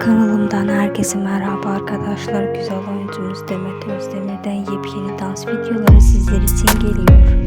Kanalımdan herkese merhaba arkadaşlar. Güzel oyuncumuz Demet Özdemir'den yepyeni dans videoları sizler için geliyor.